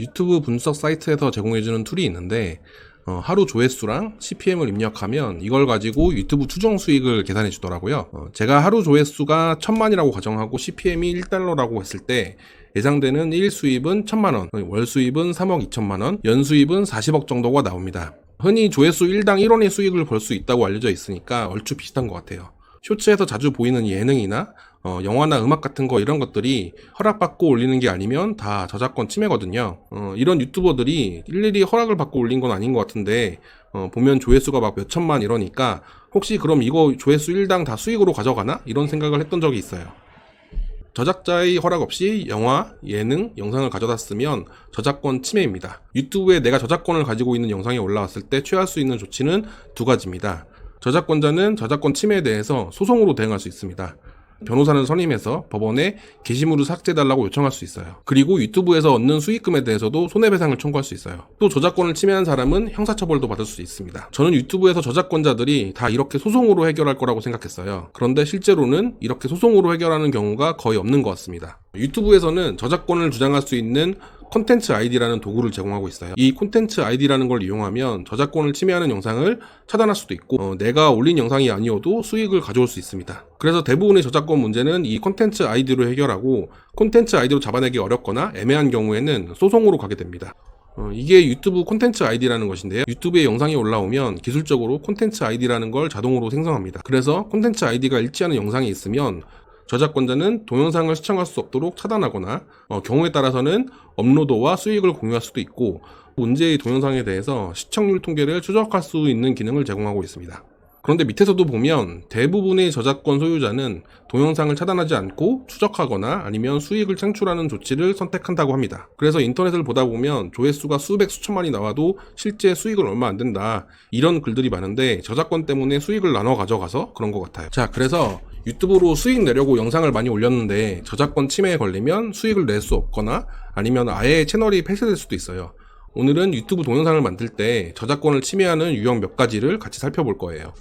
유튜브 분석 사이트에서 제공해주는 툴이 있는데 어, 하루 조회수랑 CPM을 입력하면 이걸 가지고 유튜브 추정 수익을 계산해 주더라고요. 어, 제가 하루 조회수가 천만이라고 가정하고 CPM이 1달러라고 했을 때 예상되는 일 수입은 천만 원, 월 수입은 3억 2천만 원, 연 수입은 40억 정도가 나옵니다. 흔히 조회수 1당 1원의 수익을 벌 수 있다고 알려져 있으니까 얼추 비슷한 것 같아요. 쇼츠에서 자주 보이는 예능이나 어, 영화나 음악 같은 거 이런 것들이 허락받고 올리는 게 아니면 다 저작권 침해거든요. 어, 이런 유튜버들이 일일이 허락을 받고 올린 건 아닌 것 같은데 어, 보면 조회수가 막 몇천만 이러니까 혹시 그럼 이거 조회수 1당 다 수익으로 가져가나? 이런 생각을 했던 적이 있어요. 저작자의 허락 없이 영화, 예능, 영상을 가져다 쓰면 저작권 침해입니다. 유튜브에 내가 저작권을 가지고 있는 영상이 올라왔을 때 취할 수 있는 조치는 두 가지입니다. 저작권자는 저작권 침해에 대해서 소송으로 대응할 수 있습니다. 변호사는 선임해서 법원에 게시물을 삭제해달라고 요청할 수 있어요. 그리고 유튜브에서 얻는 수익금에 대해서도 손해배상을 청구할 수 있어요. 또 저작권을 침해한 사람은 형사처벌도 받을 수 있습니다. 저는 유튜브에서 저작권자들이 다 이렇게 소송으로 해결할 거라고 생각했어요. 그런데 실제로는 이렇게 소송으로 해결하는 경우가 거의 없는 것 같습니다. 유튜브에서는 저작권을 주장할 수 있는 콘텐츠 아이디라는 도구를 제공하고 있어요. 이 콘텐츠 아이디라는 걸 이용하면 저작권을 침해하는 영상을 차단할 수도 있고 어, 내가 올린 영상이 아니어도 수익을 가져올 수 있습니다. 그래서 대부분의 저작권 문제는 이 콘텐츠 아이디로 해결하고 콘텐츠 아이디로 잡아내기 어렵거나 애매한 경우에는 소송으로 가게 됩니다. 어, 이게 유튜브 콘텐츠 아이디라는 것인데요. 유튜브에 영상이 올라오면 기술적으로 콘텐츠 아이디라는 걸 자동으로 생성합니다. 그래서 콘텐츠 아이디가 일치하는 영상이 있으면 저작권자는 동영상을 시청할 수 없도록 차단하거나 어, 경우에 따라서는 업로드와 수익을 공유할 수도 있고 문제의 동영상에 대해서 시청률 통계를 추적할 수 있는 기능을 제공하고 있습니다. 그런데 밑에서도 보면 대부분의 저작권 소유자는 동영상을 차단하지 않고 추적하거나 아니면 수익을 창출하는 조치를 선택한다고 합니다. 그래서 인터넷을 보다 보면 조회수가 수백 수천만이 나와도 실제 수익은 얼마 안 된다. 이런 글들이 많은데 저작권 때문에 수익을 나눠 가져가서 그런 것 같아요. 자, 그래서 유튜브로 수익 내려고 영상을 많이 올렸는데 저작권 침해에 걸리면 수익을 낼 수 없거나 아니면 아예 채널이 폐쇄될 수도 있어요. 오늘은 유튜브 동영상을 만들 때 저작권을 침해하는 유형 몇 가지를 같이 살펴볼 거예요.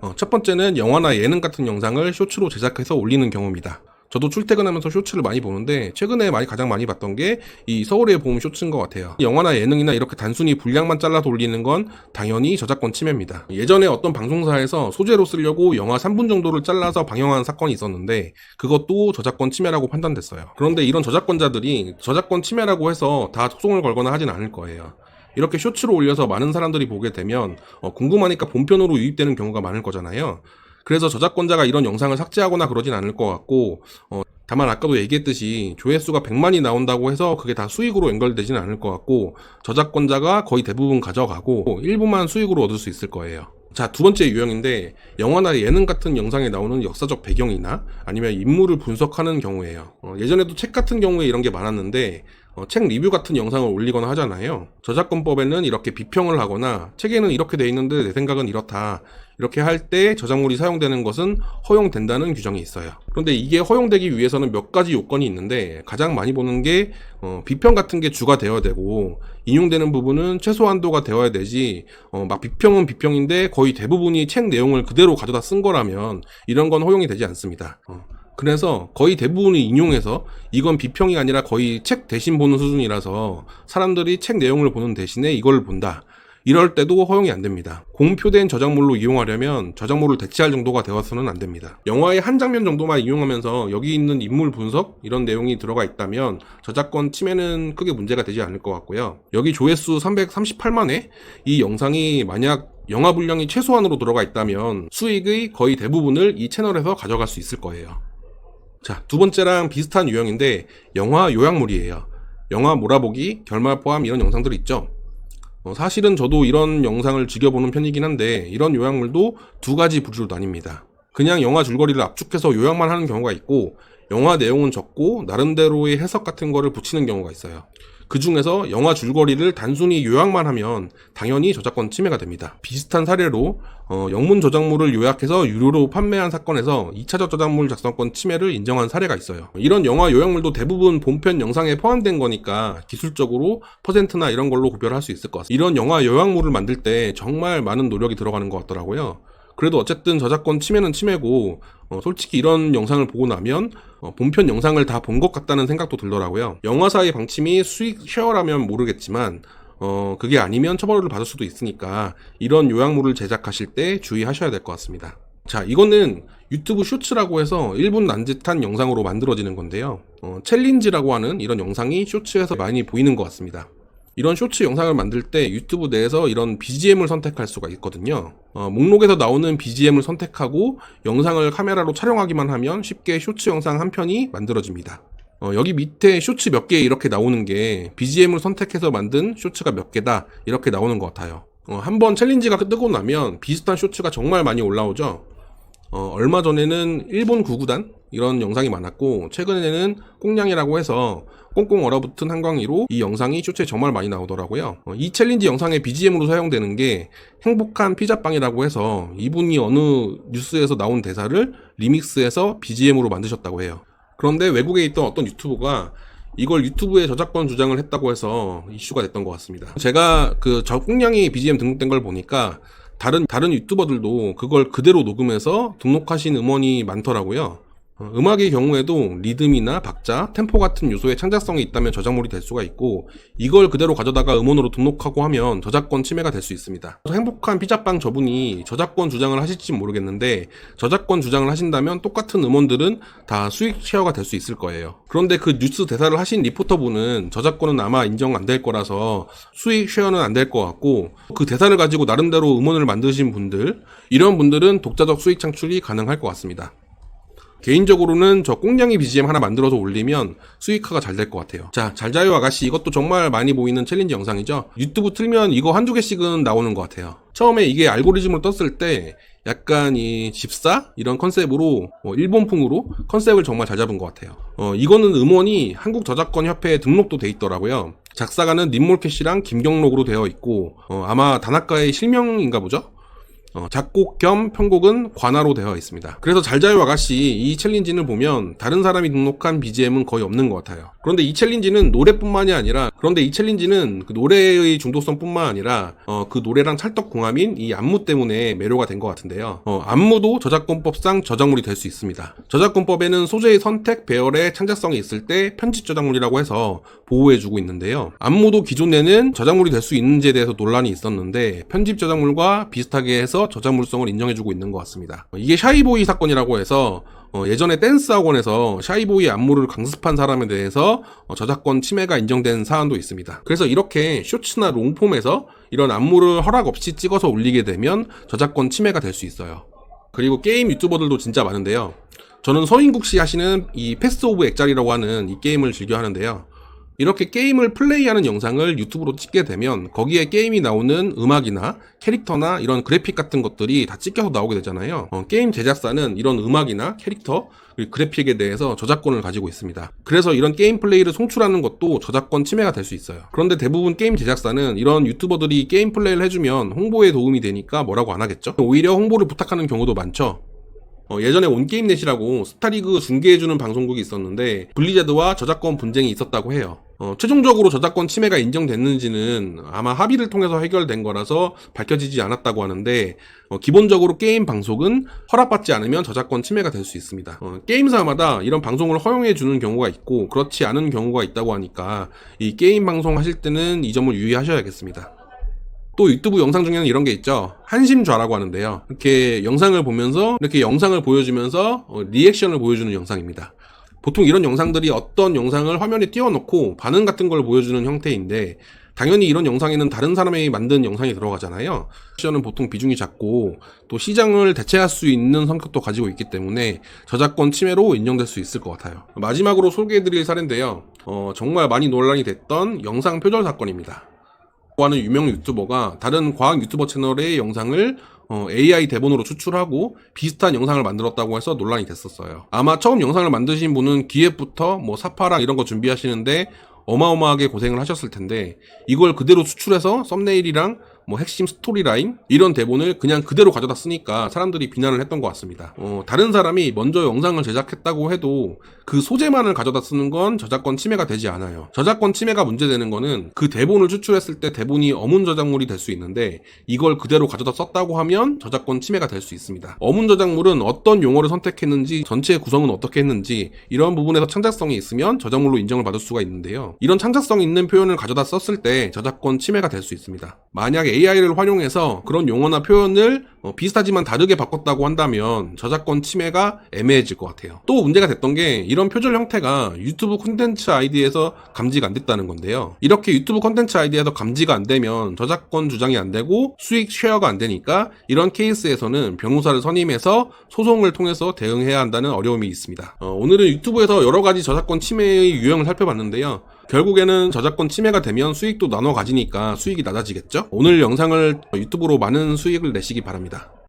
어, 첫 번째는 영화나 예능 같은 영상을 쇼츠로 제작해서 올리는 경우입니다. 저도 출퇴근하면서 쇼츠를 많이 보는데 최근에 많이 가장 많이 봤던 게 이 서울의 봄 쇼츠인 것 같아요. 영화나 예능이나 이렇게 단순히 분량만 잘라서 올리는 건 당연히 저작권 침해입니다. 예전에 어떤 방송사에서 소재로 쓰려고 영화 3분 정도를 잘라서 방영한 사건이 있었는데 그것도 저작권 침해라고 판단됐어요. 그런데 이런 저작권자들이 저작권 침해라고 해서 다 소송을 걸거나 하진 않을 거예요. 이렇게 쇼츠로 올려서 많은 사람들이 보게 되면 어, 궁금하니까 본편으로 유입되는 경우가 많을 거잖아요. 그래서 저작권자가 이런 영상을 삭제하거나 그러진 않을 것 같고 어, 다만 아까도 얘기했듯이 조회수가 100만이 나온다고 해서 그게 다 수익으로 연결되지는 않을 것 같고 저작권자가 거의 대부분 가져가고 일부만 수익으로 얻을 수 있을 거예요. 자, 두 번째 유형인데 영화나 예능 같은 영상에 나오는 역사적 배경이나 아니면 인물을 분석하는 경우예요. 어, 예전에도 책 같은 경우에 이런 게 많았는데 어, 책 리뷰 같은 영상을 올리거나 하잖아요. 저작권법에는 이렇게 비평을 하거나 책에는 이렇게 돼 있는데 내 생각은 이렇다. 이렇게 할 때 저작물이 사용되는 것은 허용된다는 규정이 있어요. 그런데 이게 허용되기 위해서는 몇 가지 요건이 있는데 가장 많이 보는 게 어, 비평 같은 게 주가 되어야 되고 인용되는 부분은 최소 한도가 되어야 되지 어, 막 비평은 비평인데 거의 대부분이 책 내용을 그대로 가져다 쓴 거라면 이런 건 허용이 되지 않습니다. 어. 그래서 거의 대부분이 인용해서 이건 비평이 아니라 거의 책 대신 보는 수준이라서 사람들이 책 내용을 보는 대신에 이걸 본다. 이럴 때도 허용이 안 됩니다. 공표된 저작물로 이용하려면 저작물을 대체할 정도가 되어서는 안 됩니다. 영화의 한 장면 정도만 이용하면서 여기 있는 인물 분석 이런 내용이 들어가 있다면 저작권 침해는 크게 문제가 되지 않을 것 같고요. 여기 조회수 338만에 이 영상이 만약 영화 분량이 최소한으로 들어가 있다면 수익의 거의 대부분을 이 채널에서 가져갈 수 있을 거예요. 자, 두 번째랑 비슷한 유형인데 영화 요약물이에요. 영화 몰아보기, 결말 포함 이런 영상들 있죠. 어, 사실은 저도 이런 영상을 즐겨보는 편이긴 한데 이런 요약물도 두 가지 부류로 나뉩니다. 그냥 영화 줄거리를 압축해서 요약만 하는 경우가 있고 영화 내용은 적고 나름대로의 해석 같은 거를 붙이는 경우가 있어요. 그 중에서 영화 줄거리를 단순히 요약만 하면 당연히 저작권 침해가 됩니다. 비슷한 사례로 어, 영문 저작물을 요약해서 유료로 판매한 사건에서 2차적 저작물 작성권 침해를 인정한 사례가 있어요. 이런 영화 요약물도 대부분 본편 영상에 포함된 거니까 기술적으로 퍼센트나 이런 걸로 구별할 수 있을 것 같습니다. 이런 영화 요약물을 만들 때 정말 많은 노력이 들어가는 것 같더라고요. 그래도 어쨌든 저작권 침해는 침해고 어, 솔직히 이런 영상을 보고 나면 어, 본편 영상을 다 본 것 같다는 생각도 들더라고요. 영화사의 방침이 수익 쉐어라면 모르겠지만 어, 그게 아니면 처벌을 받을 수도 있으니까 이런 요약물을 제작하실 때 주의하셔야 될 것 같습니다. 자, 이거는 유튜브 쇼츠라고 해서 1분 남짓한 영상으로 만들어지는 건데요. 어, 챌린지라고 하는 이런 영상이 쇼츠에서 많이 보이는 것 같습니다. 이런 쇼츠 영상을 만들 때 유튜브 내에서 이런 BGM을 선택할 수가 있거든요. 어, 목록에서 나오는 BGM을 선택하고 영상을 카메라로 촬영하기만 하면 쉽게 쇼츠 영상 한 편이 만들어집니다. 어, 여기 밑에 쇼츠 몇 개 이렇게 나오는 게 BGM을 선택해서 만든 쇼츠가 몇 개다 이렇게 나오는 것 같아요. 어, 한번 챌린지가 뜨고 나면 비슷한 쇼츠가 정말 많이 올라오죠. 어, 얼마 전에는 일본 구구단 이런 영상이 많았고 최근에는 꽁냥이라고 해서 꽁꽁 얼어붙은 한광이로 이 영상이 쇼츠에 정말 많이 나오더라고요. 어, 이 챌린지 영상의 BGM으로 사용되는 게 행복한 피자빵이라고 해서 이분이 어느 뉴스에서 나온 대사를 리믹스해서 BGM으로 만드셨다고 해요. 그런데 외국에 있던 어떤 유튜버가 이걸 유튜브에 저작권 주장을 했다고 해서 이슈가 됐던 것 같습니다. 제가 그 적공량이 BGM 등록된 걸 보니까 다른 다른 유튜버들도 그걸 그대로 녹음해서 등록하신 음원이 많더라고요. 어, 음악의 경우에도 리듬이나 박자, 템포 같은 요소의 창작성이 있다면 저작물이 될 수가 있고 이걸 그대로 가져다가 음원으로 등록하고 하면 저작권 침해가 될 수 있습니다. 행복한 피자빵 저분이 저작권 주장을 하실지 모르겠는데 저작권 주장을 하신다면 똑같은 음원들은 다 수익 쉐어가 될 수 있을 거예요. 그런데 그 뉴스 대사를 하신 리포터분은 저작권은 아마 인정 안 될 거라서 수익 쉐어는 안 될 것 같고 그 대사를 가지고 나름대로 음원을 만드신 분들 이런 분들은 독자적 수익 창출이 가능할 것 같습니다. 개인적으로는 저 꽁냥이 BGM 하나 만들어서 올리면 수익화가 잘 될 것 같아요. 자, 잘 자요 아가씨 이것도 정말 많이 보이는 챌린지 영상이죠. 유튜브 틀면 이거 한두 개씩은 나오는 것 같아요. 처음에 이게 알고리즘으로 떴을 때 약간 이 집사 이런 컨셉으로 어, 일본풍으로 컨셉을 정말 잘 잡은 것 같아요. 어, 이거는 음원이 한국 저작권 협회에 등록도 돼 있더라고요. 작사가는 님몰캐 씨랑 김경록으로 되어 있고 어, 아마 다나카의 실명인가 보죠. 어, 작곡 겸 편곡은 관화로 되어 있습니다. 그래서 잘자요 아가씨 이 챌린지를 보면 다른 사람이 등록한 BGM은 거의 없는 것 같아요. 그런데 이 챌린지는 노래뿐만이 아니라 그런데 이 챌린지는 그 노래의 중독성뿐만 아니라 어, 그 노래랑 찰떡궁합인 이 안무 때문에 매료가 된 것 같은데요. 어, 안무도 저작권법상 저작물이 될 수 있습니다. 저작권법에는 소재의 선택, 배열에 창작성이 있을 때 편집 저작물이라고 해서 보호해주고 있는데요. 안무도 기존에는 저작물이 될 수 있는지에 대해서 논란이 있었는데 편집 저작물과 비슷하게 해서 저작 물성을 인정해주고 있는 것 같습니다. 이게 샤이보이 사건이라고 해서 어, 예전에 댄스 학원에서 샤이보이 안무를 강습한 사람에 대해서 어, 저작권 침해가 인정된 사안도 있습니다. 그래서 이렇게 쇼츠나 롱폼에서 이런 안무를 허락 없이 찍어서 올리게 되면 저작권 침해가 될 수 있어요. 그리고 게임 유튜버들도 진짜 많은데요. 저는 서인국 씨 하시는 이 패스 오브 액자리라고 하는 이 게임을 즐겨 하는데요. 이렇게 게임을 플레이하는 영상을 유튜브로 찍게 되면 거기에 게임이 나오는 음악이나 캐릭터나 이런 그래픽 같은 것들이 다 찍혀서 나오게 되잖아요. 어, 게임 제작사는 이런 음악이나 캐릭터 그래픽에 대해서 저작권을 가지고 있습니다. 그래서 이런 게임 플레이를 송출하는 것도 저작권 침해가 될 수 있어요. 그런데 대부분 게임 제작사는 이런 유튜버들이 게임 플레이를 해주면 홍보에 도움이 되니까 뭐라고 안 하겠죠? 오히려 홍보를 부탁하는 경우도 많죠. 어, 예전에 온게임넷이라고 스타리그 중계해주는 방송국이 있었는데 블리자드와 저작권 분쟁이 있었다고 해요. 어, 최종적으로 저작권 침해가 인정됐는지는 아마 합의를 통해서 해결된 거라서 밝혀지지 않았다고 하는데 어, 기본적으로 게임 방송은 허락받지 않으면 저작권 침해가 될 수 있습니다. 어, 게임사마다 이런 방송을 허용해 주는 경우가 있고 그렇지 않은 경우가 있다고 하니까 이 게임 방송 하실 때는 이 점을 유의하셔야겠습니다. 또 유튜브 영상 중에는 이런 게 있죠. 한심좌라고 하는데요. 이렇게 영상을 보면서 이렇게 영상을 보여주면서 어, 리액션을 보여주는 영상입니다. 보통 이런 영상들이 어떤 영상을 화면에 띄워놓고 반응 같은 걸 보여주는 형태인데 당연히 이런 영상에는 다른 사람이 만든 영상이 들어가잖아요. 시연은 보통 비중이 작고 또 시장을 대체할 수 있는 성격도 가지고 있기 때문에 저작권 침해로 인정될 수 있을 것 같아요. 마지막으로 소개해드릴 사례인데요. 어, 정말 많이 논란이 됐던 영상 표절 사건입니다. 하는 유명 유튜버가 다른 과학 유튜버 채널의 영상을 어, AI 대본으로 추출하고 비슷한 영상을 만들었다고 해서 논란이 됐었어요. 아마 처음 영상을 만드신 분은 기획부터 뭐 사파랑 이런 거 준비하시는데 어마어마하게 고생을 하셨을 텐데 이걸 그대로 수출해서 썸네일이랑 뭐 핵심 스토리 라인 이런 대본을 그냥 그대로 가져다 쓰니까 사람들이 비난을 했던 것 같습니다. 어, 다른 사람이 먼저 영상을 제작했다고 해도 그 소재만을 가져다 쓰는 건 저작권 침해가 되지 않아요. 저작권 침해가 문제되는 거는 그 대본을 추출했을 때 대본이 어문 저작물이 될 수 있는데 이걸 그대로 가져다 썼다고 하면 저작권 침해가 될 수 있습니다. 어문 저작물은 어떤 용어를 선택했는지 전체의 구성은 어떻게 했는지 이런 부분에서 창작성이 있으면 저작물로 인정을 받을 수가 있는데요. 이런 창작성 있는 표현을 가져다 썼을 때 저작권 침해가 될 수 있습니다. 만약 AI를 활용해서 그런 용어나 표현을 어, 비슷하지만 다르게 바꿨다고 한다면 저작권 침해가 애매해질 것 같아요. 또 문제가 됐던 게 이런 표절 형태가 유튜브 콘텐츠 아이디에서 감지가 안 됐다는 건데요. 이렇게 유튜브 콘텐츠 아이디에서 감지가 안 되면 저작권 주장이 안 되고 수익 쉐어가 안 되니까 이런 케이스에서는 변호사를 선임해서 소송을 통해서 대응해야 한다는 어려움이 있습니다. 어, 오늘은 유튜브에서 여러 가지 저작권 침해의 유형을 살펴봤는데요. 결국에는 저작권 침해가 되면 수익도 나눠 가지니까 수익이 낮아지겠죠? 오늘 영상을 유튜브로 많은 수익을 내시기 바랍니다.